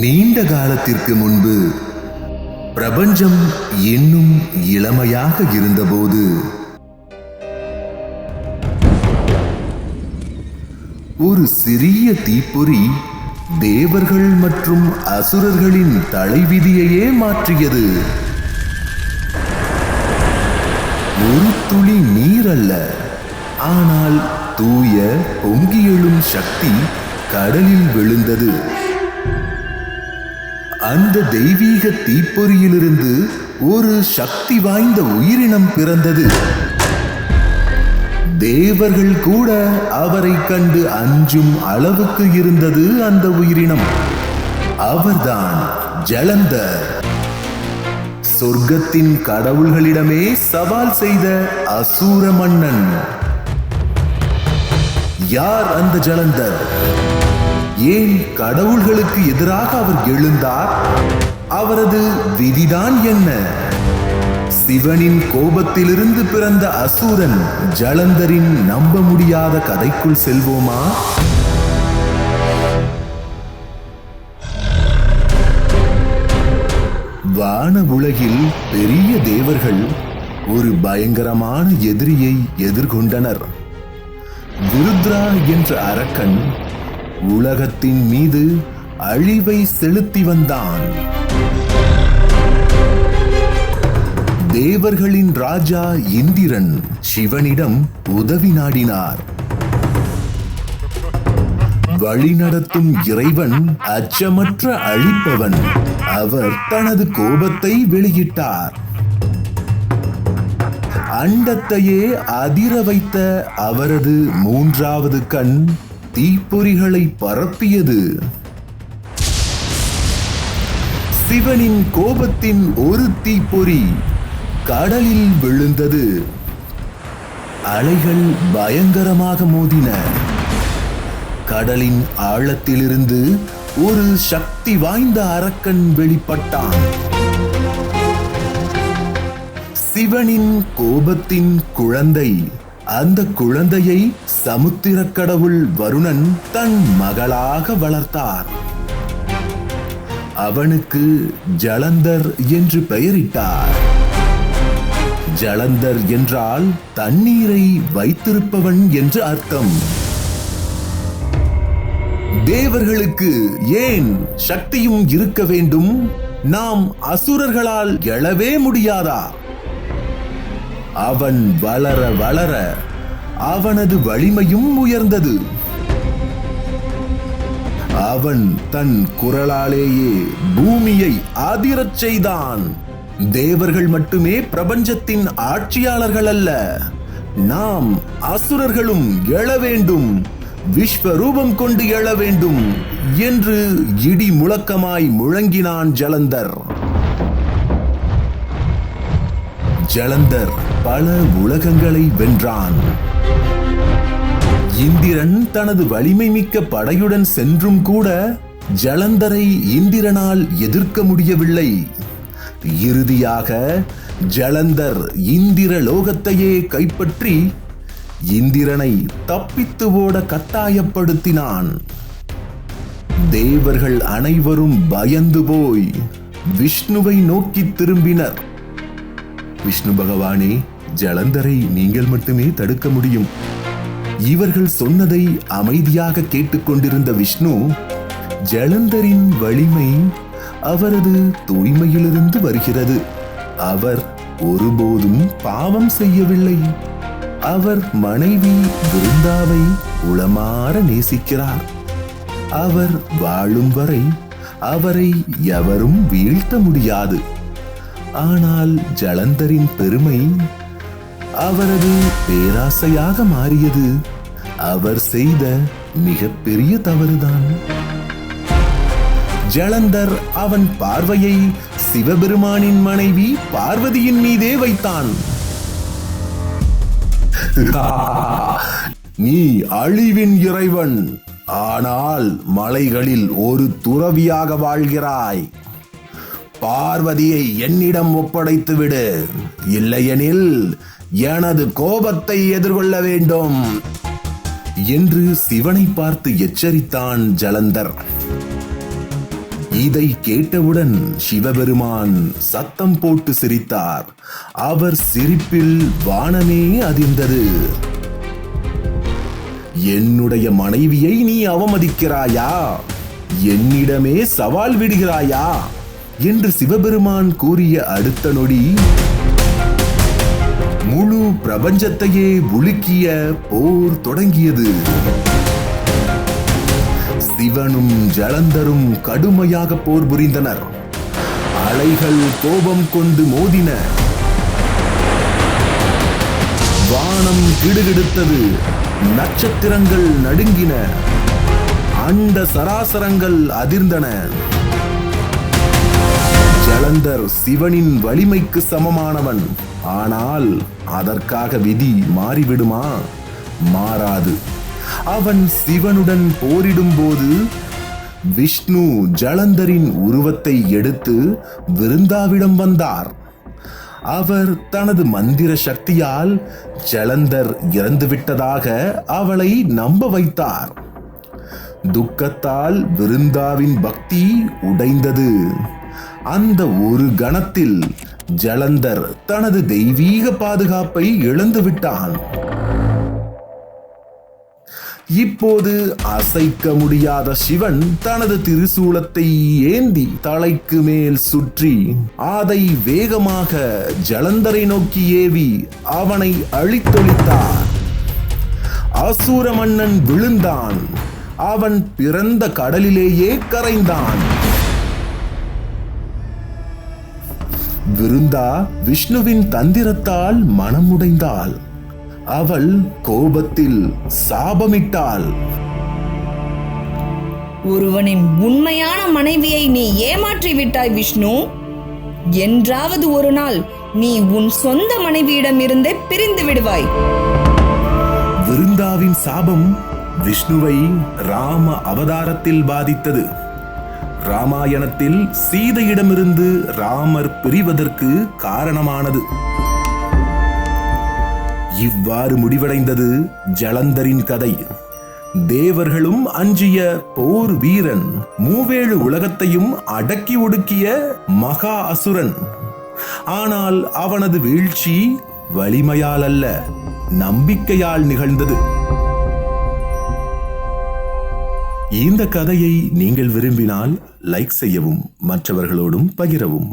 நீண்ட காலத்திற்கு முன்பு பிரபஞ்சம் இன்னும் இளமையாக இருந்தபோது ஒரு சிறிய தீப்பொறி தேவர்கள் மற்றும் அசுரர்களின் தலைவிதியையே மாற்றியது. ஒரு துளி நீர் அல்ல ஆனால் தூய பொங்கி எழும் சக்தி கடலில் விழுந்தது. அந்த தெய்வீக தீப்பொறியிலிருந்து ஒரு சக்தி வாய்ந்த உயிரினம் பிறந்தது. தேவர்கள் கூட அவரை கண்டு அஞ்சும் அளவுக்கு இருந்தது அந்த உயிரினம். அவர்தான் ஜலந்தர். சொர்க்கத்தின் கடவுள்களிடமே சவால் செய்த அசூர மன்னன். யார் அந்த ஜலந்தர்? ஏன் கடவுள்களுக்கு எதிராக அவர் எழுந்தார்? அவரது விதிதான் என்ன? சிவனின் கோபத்திலிருந்து பிறந்த அசூரன் ஜலந்தரின் நம்ப முடியாத கதைக்குள் செல்வோமா? வான உலகில் பெரிய தேவர்கள் ஒரு பயங்கரமான எதிரியை எதிர்கொண்டனர். விருத்ரா என்ற அரக்கன் உலகத்தின் மீது அழிவை செலுத்தி வந்தான். தேவர்களின் ராஜா இந்திரன் சிவனிடம் உதவி நாடினார். வழிநடத்தும் இறைவன் அச்சமற்ற அழிப்பவன். அவர் தனது கோபத்தை வெளியிட்டார். அண்டத்தையே அதிர வைத்த அவரது மூன்றாவது கண் தீப்பொறிகளை பரப்பியது. சிவனின் கோபத்தின் ஒரு தீப்பொறி கடலில் விழுந்தது. அலைகள் பயங்கரமாக மோதின. கடலின் ஆழத்திலிருந்து ஒரு சக்தி வாய்ந்த அரக்கன் வெளிப்பட்டான். சிவனின் கோபத்தின் குழந்தை அந்த குழந்தையை சமுத்திரக் கடவுள் வருணன் தன் மகளாக வளர்த்தார். அவனுக்கு ஜலந்தர் என்று பெயரிட்டார். ஜலந்தர் என்றால் தண்ணீரை வைத்திருப்பவன் என்று அர்த்தம். தேவர்களுக்கு ஏன் சக்தியும் இருக்க வேண்டும்? நாம் அசுரர்களால் எழவே முடியாதா? அவன் வளர வளர அவனது வலிமையும் உயர்ந்தது. அவன் தன் குரலாலேயே பூமியை ஆதிரச் செய்தான். தேவர்கள் மட்டுமே பிரபஞ்சத்தின் ஆட்சியாளர்கள் அல்ல. நாம் அசுரர்களும் எழ வேண்டும். விஸ்வரூபம் கொண்டு எழ வேண்டும் என்று இடி முழக்கமாய் முழங்கினான் ஜலந்தர். ஜலந்தர் பல உலகங்களை வென்றான். இந்திரன் தனது வலிமை மிக்க படையுடன் சென்றும் கூட ஜலந்தரை இந்திரனால் எதிர்க்க முடியவில்லை. இறுதியாக ஜலந்தர் இந்திர லோகத்தையே கைப்பற்றி இந்திரனை தப்பித்து ஓட கட்டாயப்படுத்தினான். தேவர்கள் அனைவரும் பயந்து போய் விஷ்ணுவை நோக்கி திரும்பினர். விஷ்ணு பகவானே ஜலந்தரை நீங்கள் மட்டுமே தடுக்க முடியும். இவர்கள் சொன்னதை அமைதியாக கேட்டுக்கொண்டிருந்த விஷ்ணு ஜலந்தரின் வலிமை அவரது தூய்மையிலிருந்து வருகிறது. அவர் ஒருபோதும் பாவம் செய்யவில்லை. அவர் மனைவி விருந்தாவை உளமாற நேசிக்கிறார். அவர் வாழும் வரை அவரை எவரும் வீழ்த்த முடியாது. ஆனால் ஜலந்தரின் பெருமை அவரது பேராசையாக மாறியது. அவர் செய்த மிகப்பெரிய தவறுதான். ஜலந்தர் அவன் பார்வையை சிவபெருமானின் மனைவி பார்வதியின் மீதே வைத்தான். நீ அழிவின் இறைவன் ஆனால் மலைகளில் ஒரு துறவியாக வாழ்கிறாய். பார்வதியை என்னிடம் ஒப்படைத்து விடு இல்லையெனில் எனது கோபத்தை எதிர்கொள்ள வேண்டும். என்று சிவனை பார்த்து எச்சரித்தான் ஜலந்தர். இதை கேட்டவுடன் சிவபெருமான் சத்தம் போட்டு சிரித்தார். அவர் சிரிப்பில் வானமே அதிர்ந்தது. என்னுடைய மனைவியை நீ அவமதிக்கிறாயா? என்னிடமே சவால் விடுகிறாயா? என்று சிவபெருமான் கூறிய அடுத்த நொடி முழு பிரபஞ்சத்தையே உலுக்கிய போர் தொடங்கியது. சிவனும் ஜலந்தரும் கடுமையாக போர் புரிந்தனர். அலைகள் கோபம் கொண்டு மோதின. வானம் கிடுகிடுத்தது. நட்சத்திரங்கள் நடுங்கின. அண்ட சராசரங்கள் அதிர்ந்தன. ஜலந்தர் சிவனின் வலிமைக்கு சமமானவன். ஆனால் அதற்காக விதி மாறிவிடுமா? மாறாது. அவன் சிவனுடன் போரிடும் போது விஷ்ணு ஜலந்தரின் உருவத்தை எடுத்து விருந்தாவிடம் வந்தார். அவர் தனது மந்திர சக்தியால் ஜலந்தர் இறந்துவிட்டதாக அவளை நம்ப வைத்தார். துக்கத்தால் விருந்தாவின் பக்தி உடைந்தது. அந்த ஒரு கணத்தில் ஜலந்தர் தனது தெய்வீக பாதுகாப்பை இழந்துவிட்டான் இப்போது அசைக்க முடியாத சிவன் தனது திரிசூலத்தை ஏந்தி தலைக்கு மேல் சுற்றி அதை வேகமாக ஜலந்தரை நோக்கி ஏவி அவனை அழித்தொழித்தார் அசூர மன்னன் விழுந்தான். அவன் பிறந்த கடலிலேயே கரைந்தான். விருந்தா விஷ்ணுவின் தந்திரத்தால் மனமுடைந்தாள். அவள் கோபத்தில் சாபமிட்டாள். ஒருவனின் உண்மையான மனைவியை நீ ஏமாற்றி விட்டாய் விஷ்ணு. என்றாவது ஒரு நாள் நீ உன் சொந்த மனைவியிடமிருந்தே பிரிந்து விடுவாய். விருந்தாவின் சாபம் விஷ்ணுவை ராம அவதாரத்தில் பாதித்தது. ராமாயணத்தில் சீதையிடமிருந்து ராமர் பிரிவதற்கு காரணமானது. இவ்வாறு முடிவடைந்தது ஜலந்தரின் கதை. தேவர்களும் அஞ்சிய போர் வீரன் மூவேழு உலகத்தையும் அடக்கி ஒடுக்கிய மகா அசுரன். ஆனால் அவனது வீழ்ச்சி வலிமையால் அல்ல நம்பிக்கையால் நிகழ்ந்தது. இந்த கதையை நீங்கள் விரும்பினால் லைக் செய்யவும் மற்றவர்களோடும் பகிரவும்.